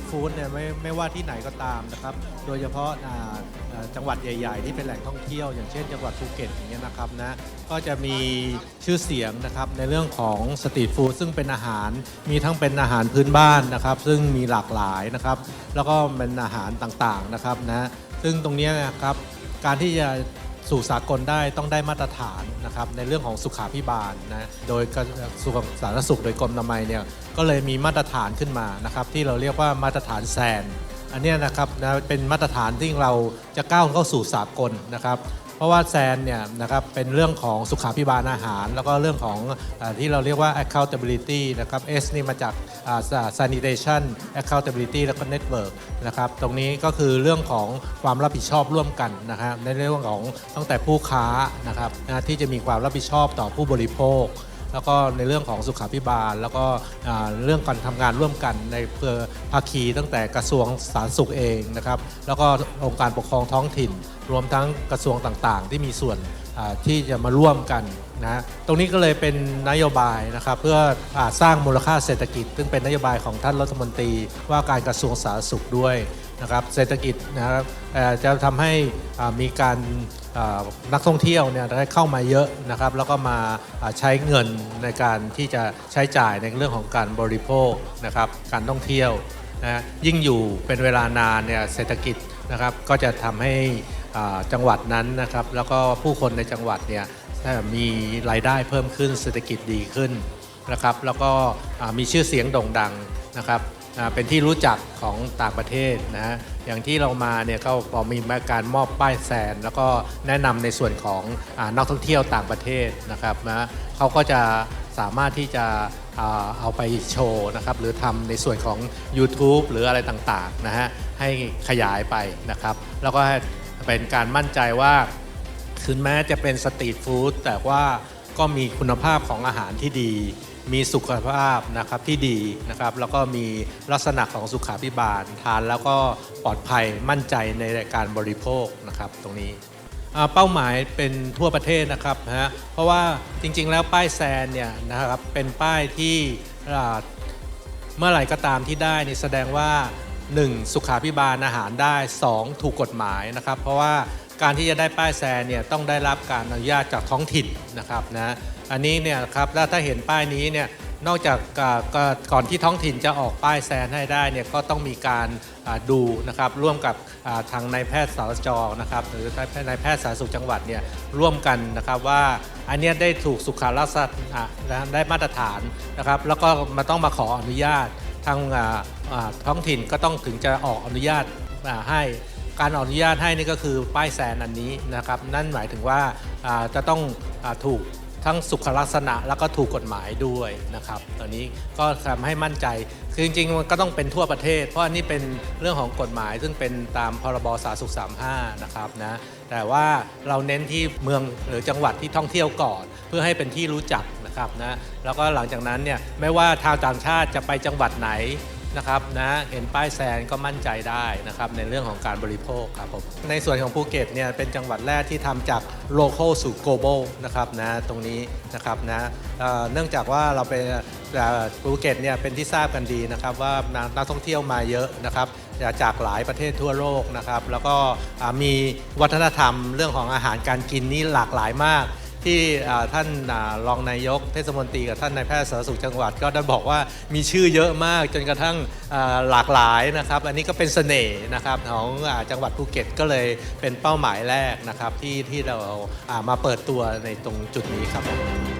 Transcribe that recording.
ตรฟู้ดเนี่ยไม่ไม่ว่าที่ไหนก็ตามนะครับ โดยเฉพาะอ่าอ่าจังหวัดใหญ่ ๆ ที่เป็นแหล่งท่องเที่ยว อย่างเช่นจังหวัดภูเก็ตอย่างเงี้ยนะครับนะก็จะมีชื่อเสียงนะครับในเรื่องของสตรีทฟู้ดซึ่งเป็นอาหารมีทั้งเป็นอาหารพื้นบ้านนะครับ ซึ่งมีหลากหลายนะครับ แล้วก็เป็นอาหารต่างๆนะครับนะซึ่งตรงเนี้ยนะครับการที่จะ สู่สากลได้ต้องได้มาตรฐานนะครับในเรื่องของสุขาพิบาลนะโดยกระทรวงสาธารณสุขโดยกรมอนามัยเนี่ยก็เลยมีมาตรฐานขึ้นมานะครับที่เราเรียกว่ามาตรฐานแซนอันนี้นะครับนะเป็นมาตรฐานที่เราจะก้าวเข้าสู่สากลนะครับ เพราะว่าแซนเนี่ยนะครับเป็นเรื่องของสุขาพิบาลอาหาร แล้วก็เรื่องของอที่เราเรียกว่า accountability นะครับ S นี่มาจาก sanitation accountability แล้วก็ network นะครับตรงนี้ก็คือเรื่องของความรับผิดชอบร่วมกันนะครับในเรื่องของตั้งแต่ผู้ค้านะครับที่จะมีความรับผิดชอบต่อผู้บริโภค แล้วก็ในเรื่องของสุขาพิบาล แล้วก็เรื่องการทำงานร่วมกันในเพื่อภาคีตั้งแต่กระทรวงสาธารณสุขเองนะครับแล้วก็องค์การปกครองท้องถิ่น รวมทั้งกระทรวงต่างๆ ที่มีส่วนที่จะมาร่วมกันนะตรงนี้ก็เลยเป็นนโยบายนะครับเพื่ออสร้างมูลค่าเศรษฐกิจ ซึ่งเป็นนโยบายของท่านรัฐมนตรีว่าการกระทรวงสาธารณสุขด้วยนะครับเศรษฐกิจนะครับจะทำให้มีการ นักท่องเที่ยวเนี่ยได้เข้ามาเยอะนะครับ แล้วก็มาใช้เงินในการที่จะใช้จ่ายในเรื่องของการบริโภคนะครับการท่องเที่ยวนะยิ่งอยู่เป็นเวลานานเนี่ยเศรษฐกิจนะครับก็จะทำให้จังหวัดนั้นนะครับ แล้วก็ผู้คนในจังหวัดเนี่ยมีรายได้เพิ่มขึ้นเศรษฐกิจดีขึ้นนะครับ แล้วก็มีชื่อเสียงโด่งดังนะครับ เป็นที่รู้จักของต่างประเทศนะฮะอย่างที่เรามาเนี่ยก็พอมีการมอบป้ายแซน แล้วก็แนะนำในส่วนของอนักท่องเที่ยวต่างประเทศนะครับนะเขาก็จะสามารถที่จะเอาไปโชว์นะครับหรือทำในส่วนของ YouTube หรืออะไรต่างๆนะฮะให้ขยายไปนะครับ แล้วก็เป็นการมั่นใจว่าถึงแม้จะเป็นสตรีทฟู้ดแต่ว่าก็มีคุณภาพของอาหารที่ดี มีสุขภาพนะครับที่ดีนะครับ แล้วก็มีลักษณะของสุขาพิบาล ทานแล้วก็ปลอดภัยมั่นใจในการบริโภคนะครับตรงนี้เป้าหมายเป็นทั่วประเทศนะครับนะฮะเพราะว่าจริงๆแล้วป้ายแซนเนี่ยนะครับเป็นป้ายที่เมื่อไหร่ก็ตามที่ได้นี่แสดงว่า 1. สุขาพิบาลอาหารได้ 2. ถูกกฎหมายนะครับ เพราะว่า การที่จะได้ป้ายแซนเนี่ยต้องได้รับการอนุญาตจากท้องถิ่นนะครับนะอันนี้เนี่ยครับแล้วถ้าเห็นป้ายนี้เนี่ยนอกจากก่อนที่ท้องถิ่นจะออกป้ายแซนให้ได้เนี่ยก็ต้องมีการดูนะครับร่วมกับทางนายแพทย์สาธารณจนะครับหรือนายแพทย์สาธารณสุขจังหวัดเนี่ยร่วมกันนะครับว่าอันนี้ได้ถูกสุขลักษณะได้มาตรฐานนะครับแล้วก็มาต้องมาขออนุญาตทางท้องถิ่นก็ต้องถึงจะออกอนุญาตให้ การอนุญาตให้นี่ก็คือป้ายแซนอันนี้นะครับ นั่นหมายถึงว่าจะต้องถูกทั้งสุขลักษณะแล้วก็ถูกกฎหมายด้วยนะครับตอนนี้ก็ทำให้มั่นใจ คือจริงๆมันก็ต้องเป็นทั่วประเทศ เพราะอันนี้เป็นเรื่องของกฎหมาย ซึ่งเป็นตามพรบสาธารณสุข 35 นะครับนะแต่ว่าเราเน้นที่เมืองหรือจังหวัดที่ท่องเที่ยวก่อน เพื่อให้เป็นที่รู้จักนะครับนะแล้วก็หลังจากนั้นเนี่ยไม่ว่าชาวต่างชาติจะไปจังหวัดไหน นะครับนะเห็นป้ายแซนก็มั่นใจได้นะครับในเรื่องของการบริโภคครับผมในส่วนของภูเก็ตเนี่ยเป็นจังหวัดแรกที่ทำจาก local สู่ global นะครับนะตรงนี้นะครับนะเนื่องจากว่าเราเป็นภูเก็ตเนี่ยเป็นที่ทราบกันดีนะครับว่านักท่องเที่ยวมาเยอะนะครับจากหลายประเทศทั่วโลกนะครับแล้วก็มีวัฒนธรรมเรื่องของอาหารการกินนี่หลากหลายมาก ที่ท่านรองนายกเทศมนตรีกับท่านนายแพทย์สาธารณสุขจังหวัด ก็ได้บอกว่ามีชื่อเยอะมากจนกระทั่งหลากหลายนะครับ อันนี้ก็เป็นเสน่ห์นะครับของอจังหวัดภูเก็ตก็เลยเป็นเป้าหมายแรกนะครับที่ที่เรามาเปิดตัวในตรงจุดนี้ครับ